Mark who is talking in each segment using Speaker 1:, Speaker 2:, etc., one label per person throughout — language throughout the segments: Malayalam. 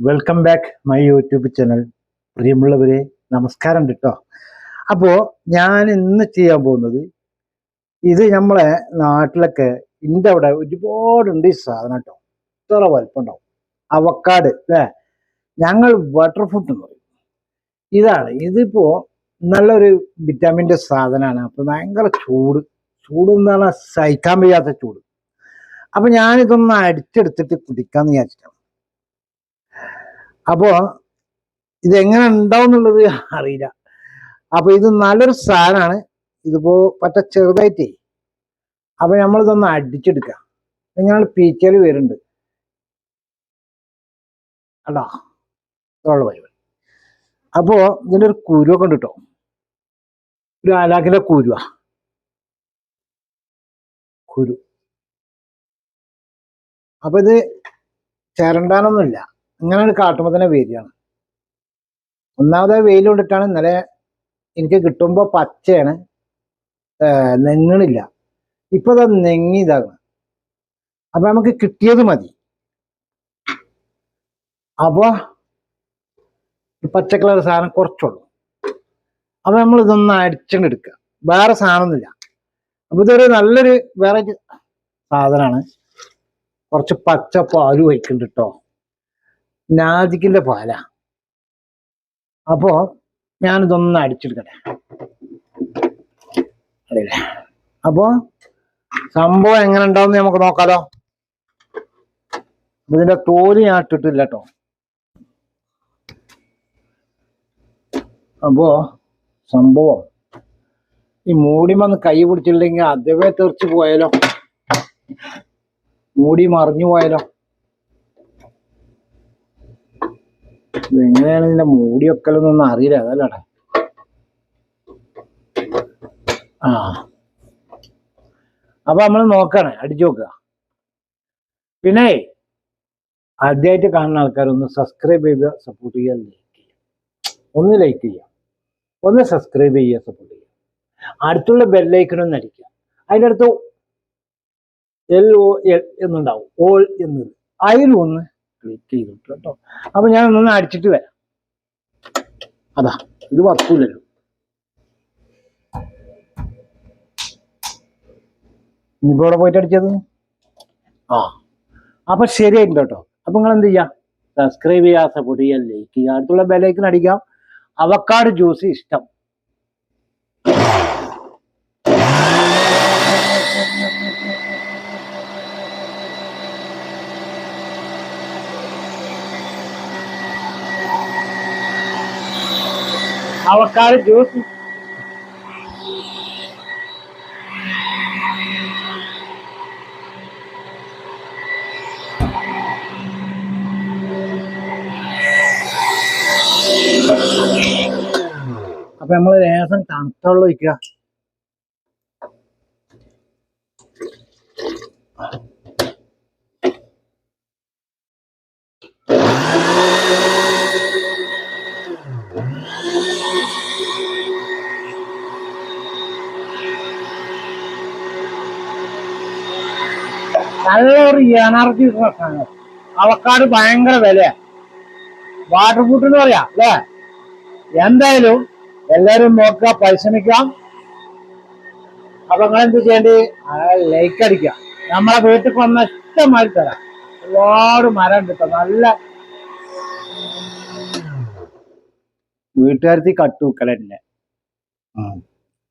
Speaker 1: Welcome back my YouTube channel പ്രിയമുള്ളവരെ നമസ്കാരം കേട്ടോ അപ്പോ ഞാൻ ഇന്ന് ചെയ്യാൻ പോകുന്നത് ഇത് നമ്മളെ നാട്ടിലൊക്കെ ഇന്റെ അവിടെ ഒരുപാടുണ്ട് ഈ സാധനം കേട്ടോ ഇത്ര വലിപ്പം ഉണ്ടാവും അവക്കാട് അല്ലേ ഞങ്ങൾ വാട്ടർ ഫ്രൂട്ട് എന്ന് പറയും. ഇതാണ്. ഇതിപ്പോ നല്ലൊരു വിറ്റാമിന്റെ സാധനമാണ് അപ്പൊ ഭയങ്കര ചൂട്. ചൂട് എന്താണ് സഹിക്കാൻ വയ്യാത്ത ചൂട്. അപ്പൊ ഞാനിതൊന്ന് അടിച്ചെടുത്തിട്ട് കുടിക്കാന്ന് വിചാരിച്ചിട്ടാണ്. അപ്പോ ഇതെങ്ങനെ ഉണ്ടാവും എന്നുള്ളത് അറിയില്ല. അപ്പൊ ഇത് നല്ലൊരു സാധനമാണ് ഇതിപ്പോ പറ്റ ചെറുതായിട്ടേ. അപ്പൊ നമ്മളിതൊന്ന് അടിച്ചെടുക്ക. ഇങ്ങനെ പീച്ചൽ വരുന്നുണ്ട് അല്ല തോള പരിപാടി അപ്പോ ഇതിന്റെ ഒരു കുരുവ കണ്ടിട്ടോ ഒരു അലാഖിന്റെ കുരുവ. കുരു. അപ്പൊ ഇത് ചിരണ്ടാനൊന്നുമില്ല. ഇങ്ങനെ കാട്ടുമ്പോൾ തന്നെ വേരിയാണ് ഒന്നാമത് വെയിൽ കൊണ്ടിട്ടാണ് ഇന്നലെ എനിക്ക് കിട്ടുമ്പോൾ പച്ചയാണ്. നെങ്ങണില്ല. ഇപ്പൊ അത് നെങ്ങി ഇതാകണം അപ്പൊ നമുക്ക് കിട്ടിയത് മതി. അപ്പോ ഈ പച്ച കളർ സാധനം കുറച്ചുള്ളൂ. അപ്പൊ നമ്മൾ ഇതൊന്ന് അടിച്ചങ്ങ് എടുക്കുക. വേറെ സാധനമൊന്നുമില്ല. അപ്പൊ ഇതൊരു നല്ലൊരു വെറൈറ്റി സാധനമാണ്. കുറച്ച് പച്ച പാലു വയ്ക്കുന്നുണ്ട് കേട്ടോ നാജിക്കിന്റെ പാലാ. അപ്പോ ഞാനിതൊന്ന് അടിച്ചെടുക്കട്ടെ. അപ്പോ സംഭവം എങ്ങനെ ഉണ്ടാവും നമുക്ക് നോക്കാലോ. ഇതിന്റെ തോൽ ഞാൻ ഇട്ടിട്ടില്ല അപ്പോ സംഭവം ഈ മൂടിമന്ന് കൈ പിടിച്ചില്ലെങ്കിൽ അതവേ തെറിച്ച് പോയാലോ? മൂടി മറിഞ്ഞു പോയാലോ? ഇതെങ്ങനെയാണ് ഇതിന്റെ മൂടി വെക്കലൊന്നും അറിയില്ല. അതല്ലട. ആ. അപ്പൊ നമ്മൾ നോക്കണേ. അടിച്ചു നോക്കുക. പിന്നെ ആദ്യമായിട്ട് കാണുന്ന ആൾക്കാർ ഒന്ന് സബ്സ്ക്രൈബ് ചെയ്ത് സപ്പോർട്ട് ചെയ്യാൻ ലൈക്ക് ചെയ്യാം ഒന്ന് ലൈക്ക് ചെയ്യാം ഒന്ന് സബ്സ്ക്രൈബ് ചെയ്യുക സപ്പോർട്ട് ചെയ്യുക. അടുത്തുള്ള ബെല്ലൈക്കണൊന്ന് അടിക്കുക. അതിന്റെ അടുത്ത് എൽ ഒ എൽ എന്നുണ്ടാവും. ഓൾ എന്നത്. അതിലൊന്ന് ക്ലിക്ക് ചെയ്തിട്ട് കേട്ടോ അപ്പൊ ഞാൻ ഒന്ന് അടിച്ചിട്ട് വരാം. അതാ ഇത് വർക്കൂലല്ലോ ഇനിയിപ്പോ ഇവിടെ പോയിട്ട് അടിച്ചത്? ആ. അപ്പൊ ശരിയായിട്ടുണ്ട് കേട്ടോ അപ്പൊ നിങ്ങൾ എന്ത് ചെയ്യുക സബ്സ്ക്രൈബ് ചെയ്യുക സപ്പോർട്ട് ചെയ്യുക. ലൈക്ക് അടുത്തുള്ള ബെലൈക്കൻ അടിക്കാം. അവക്കാട് ജ്യൂസ് ഇഷ്ടം. Avocado juice. അപ്പൊ നമ്മൾ തണുത്തുള്ള വയ്ക്കുക Thank ഒഴിക്കുക. നല്ലൊരു എനർജി ഡ്രസ്സാണ് അവക്കാട് ഭയങ്കര വിലയാ. വാട്ടർ ഫുഡ് എന്ന് പറയാ അല്ലേ? എന്തായാലും എല്ലാരും നോക്കുക പരിശ്രമിക്കാം. അപ്പൊ നിങ്ങൾ എന്ത് ചെയ്യേണ്ടി? ലൈക്ക് അടിക്കുക. നമ്മളെ വീട്ടിൽ വന്ന ഇഷ്ടമായി തരാം. ഒരുപാട് മരം ഉണ്ട്. നല്ല വീട്ടുകാരത്തി കട്ടുക്കലെ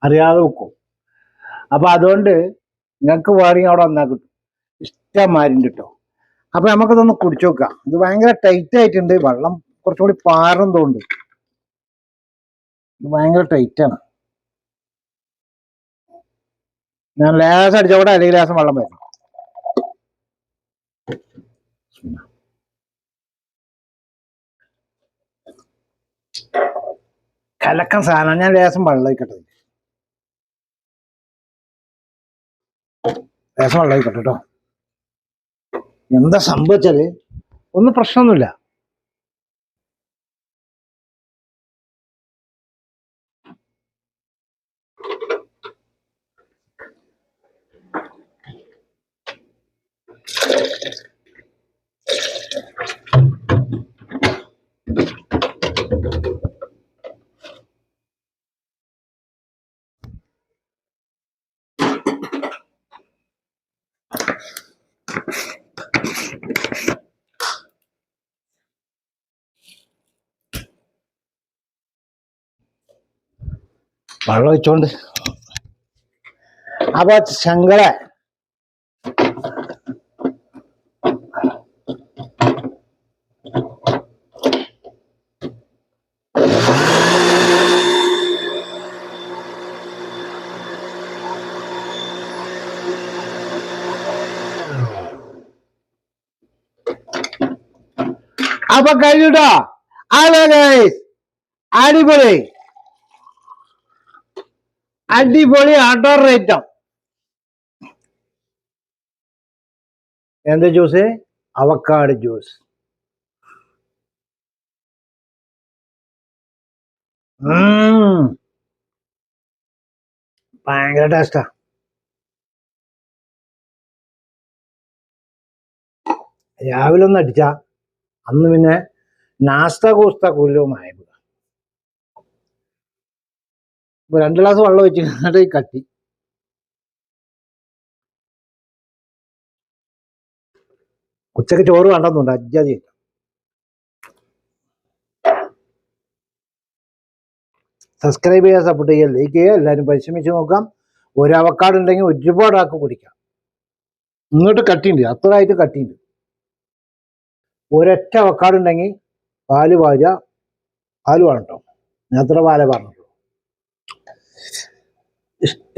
Speaker 1: അറിയാതെ വെക്കും അപ്പൊ അതുകൊണ്ട് നിങ്ങൾക്ക് വേണമെങ്കിൽ അവിടെ വന്നാൽ കിട്ടും. ഇഷ്ടമാരുണ്ട് കേട്ടോ അപ്പൊ നമുക്കിതൊന്ന് കുടിച്ചു നോക്കാം. ഇത് ഭയങ്കര ടൈറ്റ് ആയിട്ടുണ്ട്. വെള്ളം കുറച്ചുകൂടി പാറുന്നതുകൊണ്ട്. തോണ്ട് ഇത് ഭയങ്കര ടൈറ്റ് ആണ്. ഞാൻ ലേസം അടിച്ചോടെ അല്ലെങ്കിൽ ലേസം വെള്ളം വരും കലക്കം സാധനം. ഞാൻ ലേസം വെള്ളം ഒഴിക്കട്ടെ? ലേസം വെള്ളം ഒഴിക്കട്ടെ കേട്ടോ എന്താ സംഭവിച്ചാൽ ഒന്നും പ്രശ്നമൊന്നുമില്ല. Thank you വെള്ളം ഒഴിച്ചോണ്ട്. അപ്പൊ ശങ്കര അപ്പൊ കഴിഞ്ഞിട്ടോ? ഗൈസ് അടിപൊളി. അടിപൊളി ആട്ടോ റേറ്റം. എന്ത് ജ്യൂസ്? Avocado juice. ഭയങ്കര ടേസ്റ്റാ. രാവിലെ ഒന്ന് അടിച്ച. അന്ന് പിന്നെ നാസ്ത കൂസ്ത കുല്ലുമായി ഇപ്പൊ രണ്ട് ഗ്ലാസ് വെള്ളം കഴിഞ്ഞിട്ട് കട്ടി ഉച്ചയ്ക്ക് ചോറ് വേണ്ടെന്നുണ്ട് അജ്ജാതി സബ്സ്ക്രൈബ് ചെയ്യുക സപ്പോർട്ട് ചെയ്യുക ലൈക്ക് ചെയ്യുക എല്ലാവരും പരിശ്രമിച്ച് നോക്കാം. ഒരു അവക്കാട് ഉണ്ടെങ്കിൽ ഒരുപാട് ആക്കി കുടിക്കാം. ഇങ്ങോട്ട് കട്ടിയുണ്ട് അത്രയായിട്ട് കട്ടിയുണ്ട്. ഒരൊറ്റ അവക്കാട് ഉണ്ടെങ്കിൽ പാൽ വാരുക. പാൽ വേണം കേട്ടോ ഞാൻ അത്ര പാലേ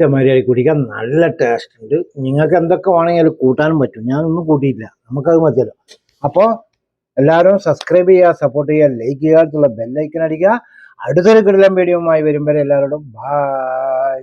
Speaker 1: പറഞ്ഞുള്ളൂ മര്യാദയ്ക്ക് കുടിക്കാൻ നല്ല ടേസ്റ്റ് ഉണ്ട്. നിങ്ങൾക്ക് എന്തൊക്കെ വേണമെങ്കിലും കൂട്ടാനും പറ്റും. ഞാൻ ഒന്നും കൂട്ടിയില്ല നമുക്കത് മതിയല്ലോ. അപ്പോൾ എല്ലാവരും സബ്സ്ക്രൈബ് ചെയ്യുക സപ്പോർട്ട് ചെയ്യുക ലൈക്ക് ചെയ്യുക അടുത്തുള്ള ബെല്ലൈക്കൻ അടിക്കുക. അടുത്തൊരു കിടലം വീഡിയോയുമായി വരും വരെ എല്ലാവരോടും ബൈ